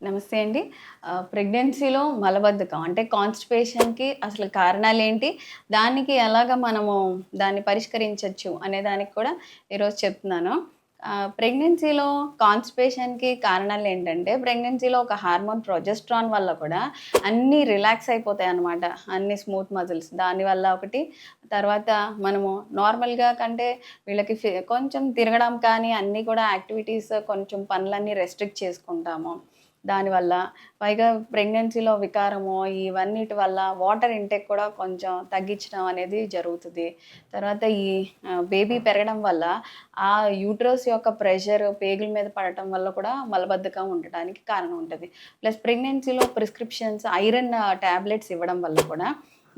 నమస్తే అండి. ప్రెగ్నెన్సీలో మలబద్ధకం అంటే కాన్స్టిపేషన్కి అసలు కారణాలు ఏంటి దానికి ఎలాగ మనము దాన్ని పరిష్కరించవచ్చు అనే దానికి కూడా ఈరోజు చెప్తున్నాను. ప్రెగ్నెన్సీలో కాన్స్టిపేషన్కి కారణాలు ఏంటంటే ప్రెగ్నెన్సీలో ఒక హార్మోన్ ప్రొజెస్ట్రాన్ వల్ల కూడా అన్నీ రిలాక్స్ అయిపోతాయి అన్నమాట. అన్ని స్మూత్ మజిల్స్ దానివల్ల ఒకటి. తర్వాత మనము నార్మల్గా కంటే వీళ్ళకి కొంచెం తిరగడం కానీ అన్నీ కూడా యాక్టివిటీస్ కొంచెం పనులన్నీ రెస్ట్రిక్ట్ చేసుకుంటాము. దానివల్ల పైగా ప్రెగ్నెన్సీలో వికారము ఇవన్నిటి వల్ల వాటర్ ఇంటేక్ కూడా కొంచెం తగ్గించడం అనేది జరుగుతుంది. తర్వాత ఈ బేబీ పెరగడం వల్ల ఆ యూట్రస్ యొక్క ప్రెషర్ పేగుల మీద పడటం వల్ల కూడా మలబద్ధకం ఉండటానికి కారణం ఉంటుంది. ప్లస్ ప్రెగ్నెన్సీలో ప్రిస్క్రిప్షన్స్ ఐరన్ ట్యాబ్లెట్స్ ఇవ్వడం వల్ల కూడా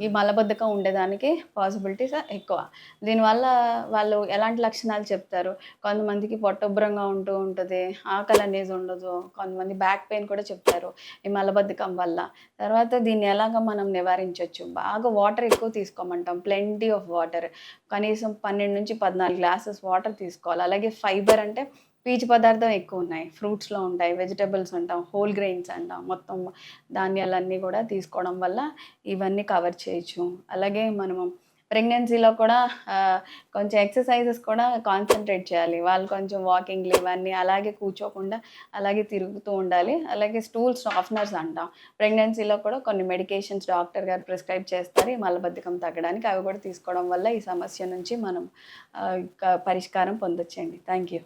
ఈ మలబద్ధకం ఉండేదానికి పాసిబిలిటీస్ ఎక్కువ. దీనివల్ల వాళ్ళు ఎలాంటి లక్షణాలు చెప్తారు? కొంతమందికి పొట్టొబ్బరంగా ఉంటూ ఉంటుంది ఆకలి అనేది ఉండదు. కొంతమంది బ్యాక్ పెయిన్ కూడా చెప్తారు ఈ మలబద్ధకం వల్ల. తర్వాత దీన్ని ఎలాగ మనం నివారించవచ్చు బాగా వాటర్ ఎక్కువ తీసుకోమంటాం ప్లెంటీ ఆఫ్ వాటర్ కనీసం పన్నెండు నుంచి పద్నాలుగు గ్లాసెస్ వాటర్ తీసుకోవాలి. అలాగే ఫైబర్ అంటే పీచు పదార్థం ఎక్కువ ఉన్నాయి ఫ్రూట్స్లో ఉంటాయి వెజిటబుల్స్ అంటాం హోల్ గ్రెయిన్స్ అంటాం. మొత్తం ధాన్యాలన్నీ కూడా తీసుకోవడం వల్ల ఇవన్నీ కవర్ చేయొచ్చు. అలాగే మనము ప్రెగ్నెన్సీలో కూడా కొంచెం ఎక్సర్సైజెస్ కూడా కాన్సన్ట్రేట్ చేయాలి. వాళ్ళు కొంచెం వాకింగ్లు ఇవన్నీ అలాగే కూర్చోకుండా అలాగే తిరుగుతూ ఉండాలి. అలాగే స్టూల్ సాఫ్ట్నర్స్ అంటాం. ప్రెగ్నెన్సీలో కూడా కొన్ని మెడికేషన్స్ డాక్టర్ గారు ప్రిస్క్రైబ్ చేస్తారు. ఈ మలబద్ధకం తగ్గడానికి అవి కూడా తీసుకోవడం వల్ల ఈ సమస్య నుంచి మనం పరిష్కారం పొందొచ్చండి. Thank you